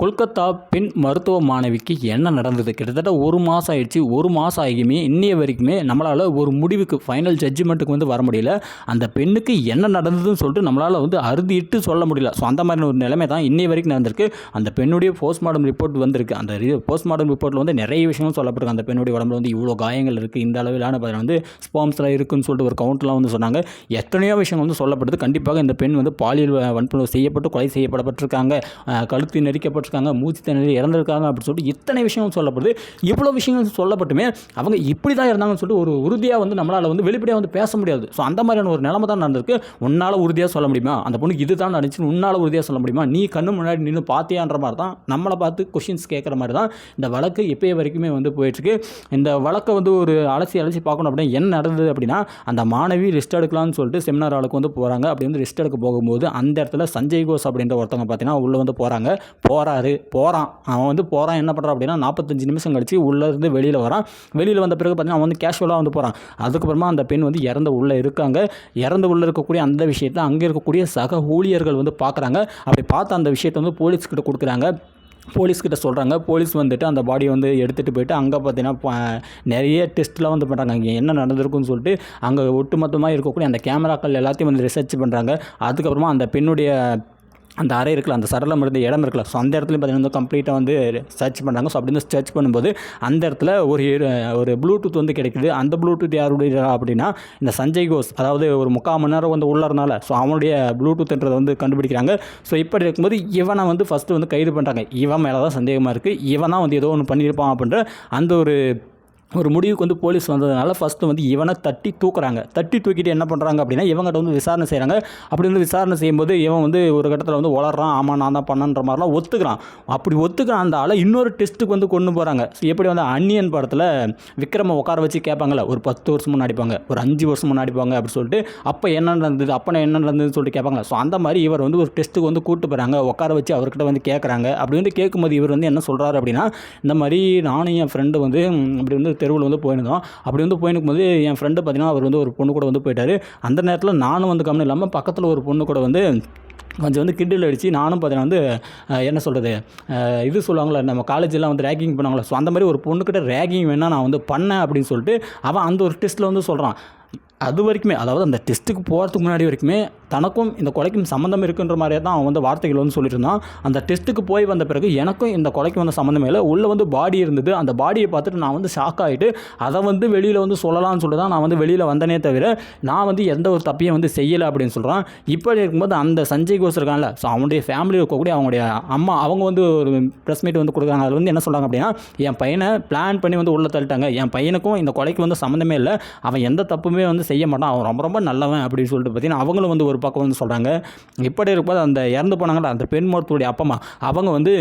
கொல்கத்தா பெண் மருத்துவ மாணவிக்கு என்ன நடந்தது? கிட்டத்தட்ட ஒரு மாதம் ஆயிடுச்சு. ஒரு மாதம் ஆகியுமே இன்னைய வரைக்குமே நம்மளால் ஒரு முடிவுக்கு ஃபைனல் ஜட்ஜ்மெண்ட்டுக்கு வந்து வர முடியல. அந்த பெண்ணுக்கு என்ன நடந்ததுன்னு சொல்லிட்டு நம்மளால் வந்து அறுதிட்டு சொல்ல முடியல. ஸோ அந்த மாதிரி ஒரு நிலைமை தான் இன்னைய வரைக்கும் நடந்திருக்கு. அந்த பெண்ணுடைய போஸ்ட்மார்டம் ரிப்போர்ட் வந்திருக்கு. அந்த போஸ்ட்மார்டம் ரிப்போர்ட்டில் வந்து நிறைய விஷயங்கள் சொல்லப்பட்டிருக்கு. அந்த பெண்ணுடைய உடம்புல வந்து இவ்வளோ காயங்கள் இருக்குது இந்த அளவிலான பார்த்தீங்கன்னா வந்து ஸ்பாம்ஸ்லாம் இருக்குதுன்னு சொல்லிட்டு ஒரு கவுண்ட்லாம் வந்து சொன்னாங்க. எத்தனையோ விஷயங்கள் வந்து சொல்லப்படுது கண்டிப்பாக இந்த பெண் வந்து பாலியல் வ- வன்புணர்வு செய்யப்பட்டு கொலை செய்யப்படப்பட்டிருக்காங்க. கழுத்து நெரிக்கப்பட்டு நெரிக்கப்பட்டிருக்காங்க மூச்சு திணறி இறந்திருக்காங்க அப்படின்னு சொல்லிட்டு இத்தனை விஷயம் சொல்லப்படுது. இவ்வளோ விஷயங்கள் சொல்லப்பட்டுமே அவங்க இப்படி தான் இருந்தாங்கன்னு சொல்லிட்டு ஒரு உறுதியாக வந்து நம்மளால் வந்து வெளிப்படையாக வந்து பேச முடியாது. ஸோ அந்த மாதிரியான ஒரு நிலைமை தான் நடந்திருக்கு. உன்னால் உறுதியாக சொல்ல முடியுமா? அந்த பொண்ணுக்கு இது தான் நடந்துச்சு. உன்னால் உறுதியாக சொல்ல முடியுமா? நீ கண்ணு முன்னாடி நின்று பார்த்தியான்ற மாதிரி தான் நம்மளை பார்த்து கொஷின்ஸ் கேட்குற மாதிரி தான் இந்த வழக்கு இப்போயே வரைக்குமே வந்து போயிட்டுருக்கு. இந்த வழக்கை வந்து ஒரு அலசி அலசி பார்க்கணும் அப்படின்னா என்ன நடந்தது அப்படின்னா அந்த மாணவி ரெஸ்ட் எடுக்கலாம்னு சொல்லிட்டு செமினார் ஆளுக்கு வந்து போகிறாங்க அப்படி வந்து ரெஸ்ட் எடுக்க போகும்போது அந்த இடத்துல சஞ்சய் கோஸ் அப்படின்ற ஒருத்தவங்க பார்த்தீங்கன்னா உள்ளே வந்து போகிறாங்க போகிறாரு போகிறான் அவன் வந்து போகிறான் என்ன பண்ணுறான் அப்படின்னா நாற்பத்தஞ்சு நிமிஷம் கழிச்சு உள்ளேருந்து வெளியில் வரான். வெளியில் வந்த பிறகு பார்த்தீங்கன்னா அவன் வந்து கேஷுவலாக வந்து போகிறான் அதுக்கப்புறமா அந்த பெண் வந்து இறந்த உள்ளே இருக்காங்க. இறந்து உள்ளே இருக்கக்கூடிய அந்த விஷயத்தை அங்கே இருக்கக்கூடிய சக ஊழியர்கள் வந்து பார்க்குறாங்க அப்படி பார்த்து அந்த விஷயத்தை வந்து போலீஸ்கிட்ட கொடுக்குறாங்க. போலீஸ்கிட்ட சொல்கிறாங்க போலீஸ் வந்துட்டு அந்த பாடியை வந்து எடுத்துகிட்டு போயிட்டு அங்கே பார்த்தீங்கன்னா நிறைய டெஸ்ட்லாம் வந்து பண்ணுறாங்க அங்கே என்ன நடந்திருக்குன்னு சொல்லிட்டு அங்கே ஒட்டுமொத்தமாக இருக்கக்கூடிய அந்த கேமராக்கள் எல்லாத்தையும் வந்து ரிசர்ச் பண்ணுறாங்க அதுக்கப்புறமா அந்த பெண்ணுடைய அந்த அறை இருக்குல்ல அந்த சடலம் இருந்த இடம் இருக்குல்ல. ஸோ அந்த இடத்துலையும் பார்த்தீங்கன்னா வந்து கம்ப்ளீட்டாக வந்து சர்ச் பண்ணுறாங்க ஸோ அப்படி வந்து சர்ச் பண்ணும்போது அந்த இடத்துல ஒரு ஒரு ப்ளூடூத் வந்து கிடைக்குது. அந்த ப்ளூடூத் யாருடைய அப்படின்னா இந்த சஞ்சய் கோஸ் அதாவது ஒரு முக்கால் மணி நேரம் வந்து உள்ளறனால ஸோ அவனுடைய ப்ளூடூத்ன்றதை வந்து கண்டுபிடிக்கிறாங்க. ஸோ இப்படி இருக்கும்போது இவனை வந்து ஃபஸ்ட்டு வந்து கைது பண்ணுறாங்க இவன் மேலே தான் சந்தேகமாக இருக்குது இவன் தான் வந்து ஏதோ ஒன்று பண்ணியிருப்பான் அப்படின்ற அந்த ஒரு ஒரு முடிவுக்கு வந்து போலீஸ் வந்ததுனால ஃபஸ்ட்டு வந்து இவனை தட்டி தூக்குறாங்க. தட்டி தூக்கிட்டு என்ன பண்ணுறாங்க அப்படின்னா இவங்ககிட்ட வந்து விசாரணை செய்கிறாங்க அப்படி வந்து விசாரணை செய்யும்போது இவன் வந்து ஒரு கட்டத்தில் வந்து வளர்றான் ஆமாம் நான் தான் பண்ணன்ற மாதிரிலாம் ஒத்துக்கிறான். அப்படி ஒத்துக்கிறான் அந்த ஆளை இன்னொரு டெஸ்ட்டுக்கு வந்து கொண்டு போகிறாங்க எப்படி வந்து அன்னியன் படத்தில் விக்ரம உட்கார வச்சு கேட்பாங்கல்ல ஒரு பத்து வருஷம் முன்னாடி நடிப்பாங்க ஒரு அஞ்சு வருஷம் முன்னாடி நடிப்பாங்க அப்படி சொல்லிட்டு அப்போ என்ன நடந்தது அப்போ என்ன நடந்ததுன்னு சொல்லிட்டு கேட்பாங்களா ஸோ அந்த மாதிரி இவர் வந்து ஒரு டெஸ்ட்டுக்கு வந்து கூட்டு போகிறாங்க உட்கார வச்சு அவர்கிட்ட வந்து கேட்குறாங்க அப்படி வந்து கேட்கும்போது இவர் வந்து என்ன சொல்கிறாரு அப்படின்னா இந்த மாதிரி நானும் என் ஃப்ரெண்டு வந்து அப்படி வந்து தெருவில் வந்து போயிருந்தோம். அப்படி வந்து போயிருக்கும்போது என் ஃப்ரெண்டு பார்த்தீங்கன்னா அவர் வந்து ஒரு பொண்ணு கூட வந்து போயிட்டார். அந்த நேரத்தில் நானும் வந்து கவனம் இல்லாமல் பக்கத்தில் ஒரு பொண்ணு கூட வந்து கொஞ்சம் வந்து கிண்டில் அடித்து நானும் பார்த்தீங்கன்னா வந்து என்ன சொல்கிறது இது சொல்லுவாங்களே நம்ம காலேஜெலாம் வந்து ரேக்கிங் பண்ணுவாங்களே ஸோ அந்த மாதிரி ஒரு பொண்ணுக்கிட்ட ரேக்கிங் வேணால் நான் வந்து பண்ணேன் அப்படின்னு சொல்லிட்டு அவன் அந்த ஒரு டெஸ்ட்டில் வந்து சொல்கிறான் அது வரைக்குமே அதாவது அந்த டெஸ்ட்டுக்கு போகிறதுக்கு முன்னாடி வரைக்குமே தனக்கும் இந்த கொலைக்கும் சம்மந்தம் இருக்குன்ற மாதிரியே தான் அவன் வந்து வார்த்தைகள் வந்து சொல்லிட்டு இருந்தான். அந்த டெஸ்ட்டுக்கு போய் வந்த பிறகு எனக்கும் இந்த கொலைக்கு வந்து சம்மந்தமே இல்லை. உள்ளே வந்து பாடி இருந்தது. அந்த பாடியை பார்த்துட்டு நான் வந்து ஷாக் ஆகிட்டு அதை வந்து வெளியில் வந்து சொல்லலாம்னு சொல்லி தான் நான் வந்து வெளியில் வந்தனே தவிர நான் வந்து எந்த ஒரு தப்பையும் வந்து செய்யலை அப்படின்னு சொல்கிறான் இப்போ இருக்கும்போது அந்த சஞ்சய் கோஸ் இருக்கான்ல ஸோ அவனுடைய ஃபேமிலி இருக்கக்கூடிய அவங்களுடைய அம்மா அவங்க வந்து ஒரு ப்ரெஸ் மீட் வந்து கொடுக்குறாங்க. அதில் வந்து என்ன சொல்கிறாங்க அப்படின்னா என் பையனை பிளான் பண்ணி வந்து உள்ளே தள்ளிட்டாங்க. என் பையனுக்கும் இந்த கொலைக்கு வந்து சம்மந்தமே இல்லை. அவன் எந்த தப்புமே வந்து செய்ய மாட்டான். அவன் ரொம்ப ரொம்ப நல்லவன் அப்படின்னு சொல்லிட்டு பார்த்தீங்கன்னா அவங்களும் வந்து ஒரு பக்கம் வந்து சொல்கிறாங்க இப்படி இருக்கும்போது அந்த இறந்து போனாங்களா? அந்த பெண் மருத்துவருடைய அப்பமா அவங்க வந்து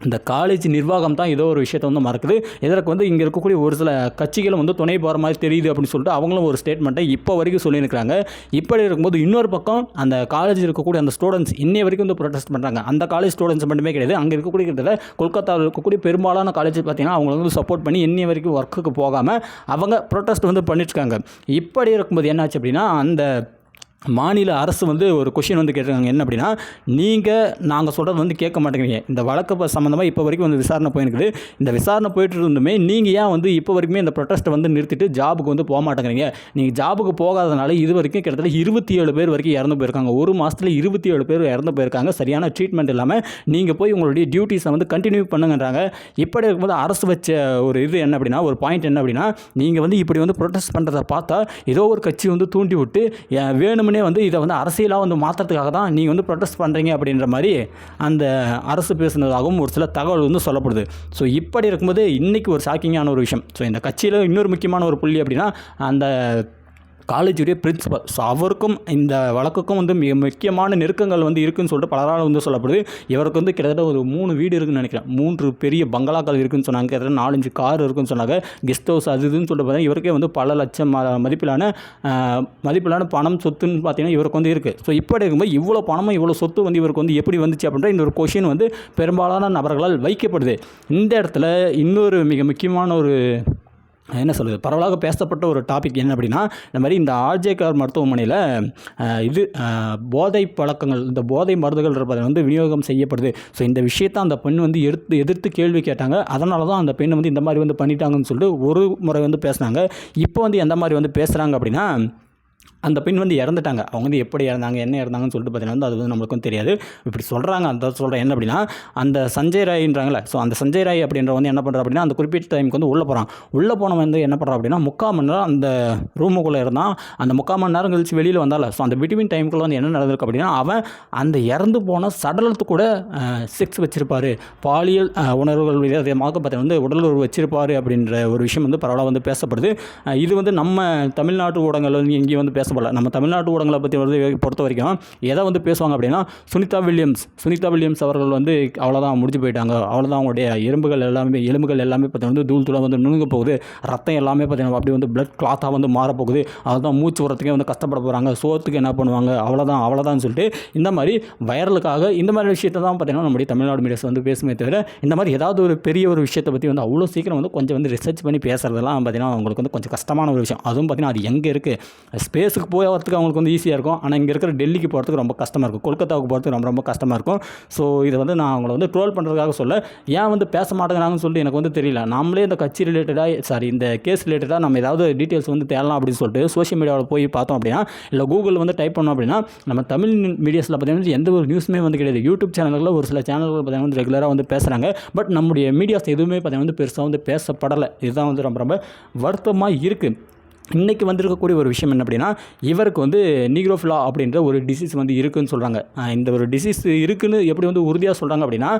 இந்த காலேஜ் நிர்வாகம் தான் ஏதோ ஒரு விஷயத்தை வந்து மறக்குது. இதற்கு வந்து இங்கே இருக்கக்கூடிய ஒரு சில கட்சிகளும் வந்து துணை போகிற மாதிரி தெரியுது அப்படின்னு சொல்லிட்டு அவங்களும் ஒரு ஸ்டேட்மெண்ட்டை இப்போ வரைக்கும் சொல்லியிருக்கிறாங்க. இப்படி இருக்கும்போது இன்னொரு பக்கம் அந்த காலேஜ் இருக்கக்கூடிய அந்த ஸ்டூடெண்ட்ஸ் இன்னைய வரைக்கும் வந்து ப்ரொடெஸ்ட் பண்ணுறாங்க அந்த காலேஜ் ஸ்டூடெண்ட்ஸ் மட்டுமே கிடையாது. அங்கே இருக்கக்கூடிய கிட்டத்தட்ட கொல்கத்தாவில் இருக்கக்கூடிய பெரும்பாலான காலேஜ் பார்த்தீங்கன்னா அவங்க வந்து சப்போர்ட் பண்ணி இன்னைய வரைக்கும் ஒர்க்குக்கு போகாமல் அவங்க ப்ரொட்டஸ்ட் வந்து பண்ணிட்டுருக்காங்க இப்படி இருக்கும்போது என்னாச்சு அப்படின்னா அந்த மாநில அரசு வந்து ஒரு கொஷின் வந்து கேட்டிருக்காங்க. என்ன அப்படின்னா நீங்கள் நாங்கள் சொல்கிறது வந்து கேட்க மாட்டேங்கிறீங்க. இந்த வழக்கு சம்மந்தமாக இப்போ வரைக்கும் வந்து விசாரணை போயிருக்குது. இந்த விசாரணை போயிட்டு இருந்துமே நீங்கள் ஏன் வந்து இப்போ வரைக்குமே இந்த ப்ரொட்டஸ்ட்டை வந்து நிறுத்திட்டு ஜாபுக்கு வந்து போக மாட்டேங்கிறீங்க? நீங்கள் ஜாபுக்கு போகாதனால இது வரைக்கும் கிட்டத்தட்ட இருபத்தி ஏழு பேர் வரைக்கும் இறந்து போயிருக்காங்க. ஒரு மாதத்தில் இருபத்தி ஏழு பேர் இறந்து போயிருக்காங்க. சரியான ட்ரீட்மெண்ட் இல்லாமல் நீங்கள் போய் உங்களுடைய டியூட்டிஸை வந்து கண்டினியூ பண்ணுங்கன்றாங்க. இப்படி இருக்கும்போது அரசு வச்ச ஒரு இது என்ன அப்படின்னா ஒரு பாயிண்ட் என்ன அப்படின்னா நீங்கள் வந்து இப்படி வந்து ப்ரொட்டஸ்ட் பண்ணுறதை பார்த்தா ஏதோ ஒரு கட்சி வந்து தூண்டி விட்டு வேணும் வேணும்னே வந்து இதை வந்து அரசியலாக வந்து மாற்றுறதுக்காக தான் நீங்கள் வந்து ப்ரொட்டஸ்ட் பண்ணுறீங்க அப்படின்ற மாதிரி அந்த அரசு பேசுனதாகவும் ஒரு சில தகவல் வந்து சொல்லப்படுது. ஸோ இப்படி இருக்கும்போது இன்றைக்கி ஒரு ஷாக்கிங்கான ஒரு விஷயம். ஸோ இந்த கட்சியில் இன்னொரு முக்கியமான ஒரு புள்ளி அப்படின்னா அந்த காலேஜுடைய பிரின்ஸிபல் ஸோ அவருக்கும் இந்த வழக்குக்கும் வந்து மிக முக்கியமான நெருக்கங்கள் வந்து இருக்குன்னு சொல்லிட்டு பலரால் வந்து சொல்லப்படுது. இவருக்கு வந்து கிட்டத்தட்ட ஒரு மூணு வீடு இருக்குன்னு நினைக்கிறேன். மூன்று பெரிய பங்களாக்கள் இருக்குன்னு சொன்னாங்க. கிட்டத்தட்ட நாலஞ்சு கார் இருக்குன்னு சொன்னாங்க. கெஸ்ட் ஹவுஸ் அது இதுன்னு சொல்லிட்டு பார்த்தீங்கன்னா இவருக்கே வந்து பல லட்சம் மதிப்பிலான மதிப்பிலான பணம் சொத்துன்னு பார்த்தீங்கன்னா இவருக்கு வந்து இருக்குது ஸோ இப்படி இருக்கும்போது இவ்வளோ பணமும் இவ்வளோ சொத்து வந்து இவருக்கு வந்து எப்படி வந்துச்சு அப்படின்ற இந்த ஒரு கொஷின் வந்து பெரும்பாலான நபர்களால் வைக்கப்படுது. இந்த இடத்துல இன்னொரு மிக முக்கியமான ஒரு என்ன சொல்கிறது பரவலாக பேசப்பட்ட ஒரு டாபிக் என்ன அப்படின்னா இந்த மாதிரி இந்த ஆர்ஜேகார் மருத்துவமனையில் இது போதை பழக்கங்கள் இந்த போதை மருந்துகள் இருப்பதை வந்து விநியோகம் செய்யப்படுது. ஸோ இந்த விஷயத்தை அந்த பெண் வந்து எடுத்து எதிர்த்து கேள்வி கேட்டாங்க. அதனால தான் அந்த பெண் வந்து இந்த மாதிரி வந்து பண்ணிட்டாங்கன்னு சொல்லிட்டு ஒரு முறை வந்து பேசுனாங்க. இப்போ வந்து எந்த மாதிரி வந்து பேசுகிறாங்க அப்படின்னா அந்த பெண் வந்து இறந்துட்டாங்க. அவங்க வந்து எப்படி இறந்தாங்க என்ன இறந்தாங்கன்னு சொல்லிட்டு பார்த்தீங்கன்னா வந்து அது வந்து நம்மளுக்கும் தெரியாது. இப்படி சொல்கிறாங்க அந்த சொல்கிறேன் என்ன அப்படின்னா அந்த சஞ்சய் ராய்ன்றாங்களே ஸோ அந்த சஞ்சய் ராய் அப்படின்ற வந்து என்ன பண்ணுறா அப்படின்னா அந்த குறிப்பிட்ட டைமுக்கு வந்து உள்ளே போகிறான் உள்ளே போனவன் வந்து என்ன பண்ணுறா அப்படின்னா முக்கால் மணி நேரம் அந்த ரூமுக்குள்ளே இருந்தான். அந்த முக்கால் மணி நேரம் கழிச்சு வெளியில் வந்தால ஸோ அந்த பிட்வீன் டைமுக்குள்ளே வந்து என்ன நடந்திருக்கு அப்படின்னா அவன் அந்த இறந்து போன சடலத்து கூட செக்ஸ் வச்சிருப்பார். பாலியல் அஹ், உணர்வுகள் விதமாக பார்த்தீங்கன்னா வந்து உடல் உறவு வச்சிருப்பார் அப்படின்ற ஒரு விஷயம் வந்து பரவலாக வந்து பேசப்படுது. இது வந்து நம்ம தமிழ்நாட்டு ஊடகங்கள் வந்து எங்கேயும் வந்து பேசப்படல. நம்ம தமிழ்நாட்டு ஊடகங்களை பற்றி வந்து பொறுத்த வரைக்கும் எதை வந்து பேசுவாங்க அப்படின்னா சுனிதா வில்லியம்ஸ். சுனிதா வில்லியம்ஸ் அவர்கள் வந்து அவ்வளோதான் முடிஞ்சு போயிட்டாங்க. அவ்வளோதான் அவங்களுடைய எலும்புகள் எல்லாமே எலும்புகள் எல்லாமே பார்த்தீங்கன்னா வந்து தூள் தூளாக வந்து நுணுங்க போகுது. ரத்தம் எல்லாமே பார்த்தீங்கன்னா அப்படியே வந்து பிளட் கிளாத்தாக வந்து மாறப்போகுது அதுதான் மூச்சு வரத்துக்கே வந்து கஷ்டப்பட போகிறாங்க சோத்துக்கு என்ன பண்ணுவாங்க? அவ்வளோதான் அவ்வளோதான் சொல்லிட்டு இந்த மாதிரி வைரலுக்காக இந்த மாதிரி விஷயத்தை தான் பார்த்தீங்கன்னா நம்முடைய தமிழ்நாடு மீடியாஸ் வந்து பேசுமே தவிர இந்த மாதிரி ஏதாவது ஒரு பெரிய ஒரு விஷயத்தை பற்றி வந்து அவ்வளோ சீக்கிரம் வந்து கொஞ்சம் வந்து ரிசர்ச் பண்ணி பேசுறதெல்லாம் பார்த்தீங்கன்னா அவங்களுக்கு வந்து கொஞ்சம் கஷ்டமான ஒரு விஷயம். அதுவும் பார்த்தீங்கன்னா அது எங்கே இருக்குது ஸ்பேஸ் பிளேஸுக்கு போய் வரத்துக்கு அவங்களுக்கு வந்து ஈஸியாக இருக்கும். ஆனால் இங்கே இருக்கிற டெல்லிக்கு போகிறதுக்கு ரொம்ப கஷ்டமாக இருக்கும். கொல்கத்தாவுக்கு போகிறதுக்கு ரொம்ப ரொம்ப கஷ்டமாக இருக்கும். ஸோ இதை வந்து நான் அவங்கள வந்து ட்ரோல் பண்ணுறதுக்காக சொல்ல ஏன் வந்து பேச மாட்டேங்கிறாங்கன்னு சொல்லிட்டு எனக்கு வந்து தெரியல. நாமளே இந்த கட்சி ரிலேட்டடாக சாரி இந்த கேஸ் ரிலேட்டடாக நம்ம ஏதாவது டீட்டெயில்ஸ் வந்து தேடலாம் அப்படின்னு சொல்லிட்டு சோஷியல் மீடியாவில் போய் பார்த்தோம் அப்படின்னா இல்லை கூகுளில் வந்து டைப் பண்ணோம் அப்படின்னா நம்ம தமிழ் மீடியாஸில் பார்த்தீங்கன்னா எந்த ஒரு நியூஸுமே வந்து கிடையாது. யூடியூப் சேனல்களில் ஒரு சில சேனல்கள் பார்த்தீங்கன்னா வந்து ரெகுலராக வந்து பேசுகிறாங்க பட் நம்முடைய மீடியாஸ் எதுவுமே பார்த்தீங்கன்னா வந்து பெருசாக வந்து பேசப்படலை. இதுதான் வந்து ரொம்ப ரொம்ப வருத்தமாக இருக்குது இன்றைக்கி வந்திருக்கக்கூடிய ஒரு விஷயம் என்ன அப்படின்னா இவருக்கு வந்து நீக்ரோஃபிலா அப்படின்ற ஒரு டிசீஸ் வந்து இருக்குன்னு சொல்கிறாங்க இந்த ஒரு டிசீஸ் இருக்குதுன்னு எப்படி வந்து உறுதியாக சொல்கிறாங்க அப்படின்னா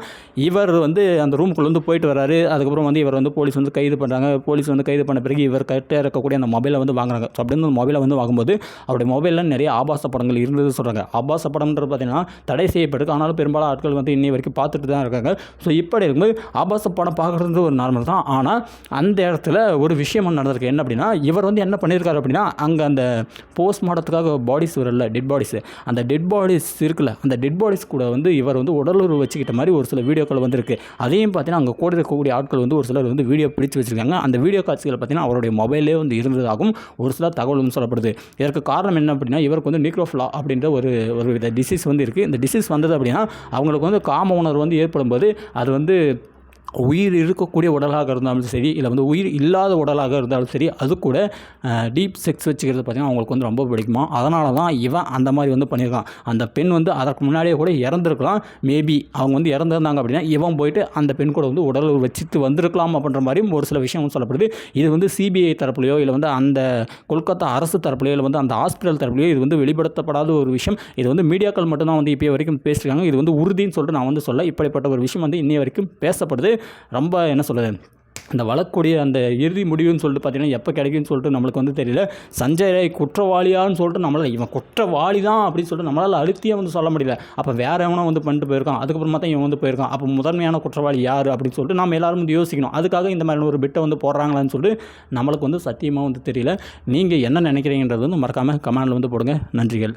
இவர் வந்து அந்த ரூமுக்குள்ளே வந்து போயிட்டு வராரு அதுக்கப்புறம் வந்து இவர் வந்து போலீஸ் வந்து கைது பண்ணுறாங்க போலீஸ் வந்து கைது பண்ண பிறகு இவர் கட்டாக இருக்கக்கூடிய அந்த மொபைலை வந்து வாங்குறாங்க. ஸோ அப்படின்னு அந்த மொபைலை வந்து வாங்கும்போது அவருடைய மொபைலில் நிறைய ஆபாச படங்கள் இருந்தது சொல்கிறாங்க ஆபாச படம்ன்றது பார்த்தீங்கன்னா தடை செய்யப்பட்டிருக்கு. ஆனாலும் பெரும்பாலும் ஆட்கள் வந்து இன்னி வரைக்கும் பார்த்துட்டு தான் இருக்காங்க. ஸோ இப்படி இருக்கும்போது ஆபாச படம் பார்க்குறது ஒரு நார்மல் தான். ஆனால் அந்த இடத்துல ஒரு விஷயம் நடந்திருக்கு. என்ன அப்படின்னா இவர் வந்து என்ன பண்ணியிருக்காரு அப்படின்னா அங்கே அந்த போஸ்ட்மார்ட்டத்துக்காக பாடிஸ் வரல டெட் பாடிஸ் அந்த டெட் பாடிஸ் இருக்குல்ல அந்த டெட் பாடிஸ் கூட வந்து இவர் வந்து உடலுறவு வச்சுக்கிட்ட மாதிரி ஒரு சில வீடியோக்கள் வந்திருக்கு. அதையும் பார்த்தீங்கன்னா அங்கே கூட இருக்கக்கூடிய ஆட்கள் வந்து ஒரு சிலர் வந்து வீடியோ பிடிச்சு வச்சுருக்காங்க. அந்த வீடியோ காட்சிகள் பார்த்தீங்கன்னா அவருடைய மொபைலே வந்து இருந்ததாகவும் ஒரு சில தகவலும் சொல்லப்படுது. இதற்கு காரணம் என்ன அப்படின்னா இவருக்கு வந்து நிக்ரோஃப்லா அப்படின்ற ஒரு ஒரு வித டிசீஸ் வந்து இருக்குது இந்த டிசீஸ் வந்தது அப்படின்னா அவங்களுக்கு வந்து காம உணர்வு வந்து ஏற்படும் போது அது வந்து உயிர் இருக்கக்கூடிய உடலாக இருந்தாலும் சரி இல்லை வந்து உயிர் இல்லாத உடலாக இருந்தாலும் சரி அது கூட டீப் செக்ஸ் வச்சுக்கிறது பார்த்திங்கன்னா அவங்களுக்கு வந்து ரொம்ப பிடிக்குமா? அதனால தான் இவன் அந்த மாதிரி வந்து பண்ணியிருக்கான். அந்த பெண் வந்து அதற்கு முன்னாடியே கூட இறந்துருக்கலாம். மேபி அவங்க வந்து இறந்துருந்தாங்க அப்படின்னா இவன் போயிட்டு அந்த பெண் கூட வந்து உடல் வச்சுட்டு வந்திருக்கலாம் அப்படின்ற மாதிரியும் ஒரு சில விஷயம் சொல்லப்படுது. இது வந்து சிபிஐ தரப்புலையோ இல்லை வந்து அந்த கொல்கத்தா அரசு தரப்புலையோ இல்லை வந்து அந்த ஹாஸ்பிட்டல் தரப்புலையோ இது வந்து வெளிப்படுத்தப்படாத ஒரு விஷயம். இது வந்து மீடியாக்கள் மட்டும்தான் வந்து இப்போ வரைக்கும் பேசியிருக்காங்க. இது வந்து உறுதின்னு சொல்லிட்டு நான் வந்து சொல்ல இப்படிப்பட்ட ஒரு விஷயம் வந்து இன்னைய வரைக்கும் பேசப்படுது. ரொம்ப என்ன சொல்கிறது இந்த வழக்குடைய அந்த இறுதி முடிவுன்னு சொல்லிட்டு பார்த்தீங்கன்னா எப்போ கிடைக்குன்னு சொல்லிட்டு நம்மளுக்கு வந்து தெரியல. சஞ்சய் ராய் குற்றவாளியான்னு சொல்லிட்டு நம்மளால் இவன் குற்றவாளி தான் அப்படின்னு சொல்லிட்டு நம்மளால் அழுத்தியே வந்து சொல்ல முடியல. அப்போ வேறு எவனோ வந்து பண்ணிட்டு போயிருக்கான். அதுக்கப்புறமா தான் இவன் வந்து போயிருக்கான். அப்போ முதன்மையான குற்றவாளி யார் அப்படின்னு சொல்லிட்டு நம்ம எல்லாரும் வந்து யோசிக்கணும். அதுக்காக இந்த மாதிரி ஒரு பிட்டை வந்து போடுறாங்களான்னு சொல்லிட்டு நம்மளுக்கு வந்து சத்தியமாக வந்து தெரியல. நீங்கள் என்ன நினைக்கிறீங்கன்றது வந்து மறக்காமல் கமெண்டில் வந்து போடுங்க. நன்றிகள்.